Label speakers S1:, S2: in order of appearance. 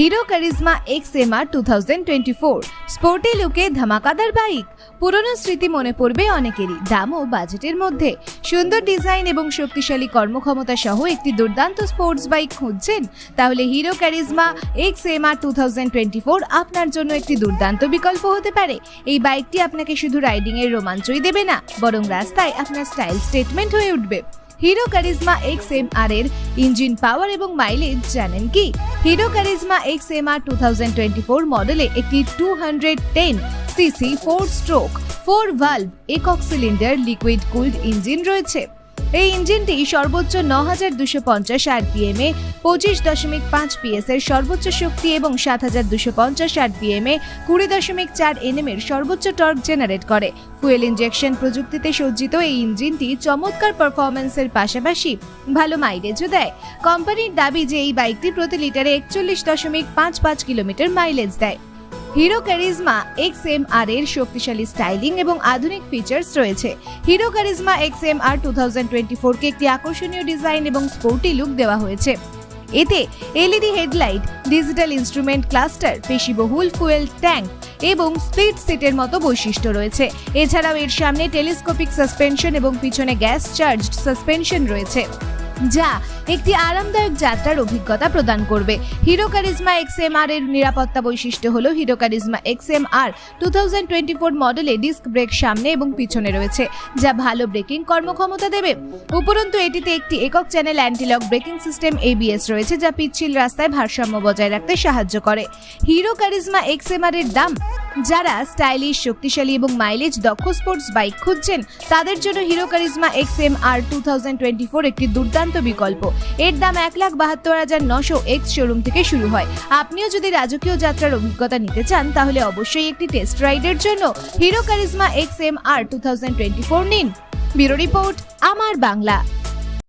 S1: Hero Karizma X M R two thousand twenty four sporty লুকে ধামাকাদার bike পুরনো স্মৃতি মনে পড়বে অনেকেরই, দামও বাজেটের মধ্যে। সুন্দর ডিজাইন এবং শক্তিশালী কর্মক্ষমতা সহ একটি দুর্দান্ত স্পোর্টস বাইক খুঁজছেন, তাহলে Hero Karizma X M R two thousand twenty four আপনার জন্য একটি দুর্দান্ত বিকল্প হতে পারে। এই বাইকটি আপনাকে শুধু রাইডিং এর রোমাঞ্চই দেবে না, বরং রাস্তায় আপনার স্টাইল স্টেটমেন্ট হয়ে উঠবে। Hero Karizma X M R এর ইঞ্জিন পাওয়ার এবং মাইলেজ জানেন কি? Hero Karizma X M R two thousand twenty four মডেলে একটি two hundred ten CC four stroke four valve একক সিলিন্ডার লিকুইড কুলড ইঞ্জিন রয়েছে। এই ইঞ্জিনটি সর্বোচ্চ ন হাজার দুশো পঞ্চাশ আরপিএম এ, পঁচিশ দশমিক পাঁচ পিএস এর সর্বোচ্চ শক্তি এবং সাত হাজার দুশো পঞ্চাশ আরপিএম এ, কুড়ি দশমিক চার এনএম এর সর্বোচ্চ টর্ক জেনারেট করে। ফুয়েল ইঞ্জেকশন প্রযুক্তিতে সজ্জিত এই ইঞ্জিনটি চমৎকার পারফরম্যান্সের পাশাপাশি ভালো মাইলেজও দেয়। কোম্পানির দাবি যে এই বাইকটি প্রতি লিটারে একচল্লিশ দশমিক পাঁচ পাঁচ কিলোমিটার মাইলেজ দেয়। Hero Karizma X M R এর শক্তিশালী স্টাইলিং এবং আধুনিক ফিচার্স রয়েছে। Hero Karizma X M R two thousand twenty একটি আকর্ষণীয় ডিজাইন এবং স্পোর্টি লুক দেওয়া হয়েছে। এতে LED headlight, digital instrument cluster, পেশিবহুল fuel tank এবং স্পিড সিটের মতো বৈশিষ্ট্য রয়েছে। এছাড়াও এর সামনে টেলিস্কোপিক সাসপেনশন এবং পিছনে গ্যাস চার্জড সাসপেনশন রয়েছে। যা একটি আরামদায়ক যাত্রার অভিজ্ঞতা প্রদান করবে। Hero Karizma X M R এর নিরাপত্তা বৈশিষ্ট্য হল Hero Karizma X M R two thousand twenty four মডেলে ডিস্ক ব্রেক সামনে এবং পিছনে রয়েছে, যা ভালো ব্রেকিং কর্মক্ষমতা দেবে। উপরন্তু, এটিতে একটি একক channel antilock braking system ABS রয়েছে, যা পিচ্ছিল রাস্তায় ভারসাম্য বজায় রাখতে সাহায্য করে। Hero Karizma X M R এর দাম যারা স্টাইলিশ, শক্তিশালী এবং মাইলেজ দক্ষ স্পোর্টস বাইক খুঁজছেন, তাদের জন্য Hero Karizma X M R two thousand twenty four একটি দুর্দান্ত বিকল্প। এর দাম এক লাখ বাহাত্তর হাজার নশো এক্স শোরুম থেকে শুরু হয়। আপনিও যদি রাজকীয় যাত্রার অভিজ্ঞতা নিতে চান, তাহলে অবশ্যই একটি টেস্ট রাইডের জন্য Hero Karizma X M R two thousand twenty four নিন। ব্যুরো রিপোর্ট, আমার Bangla.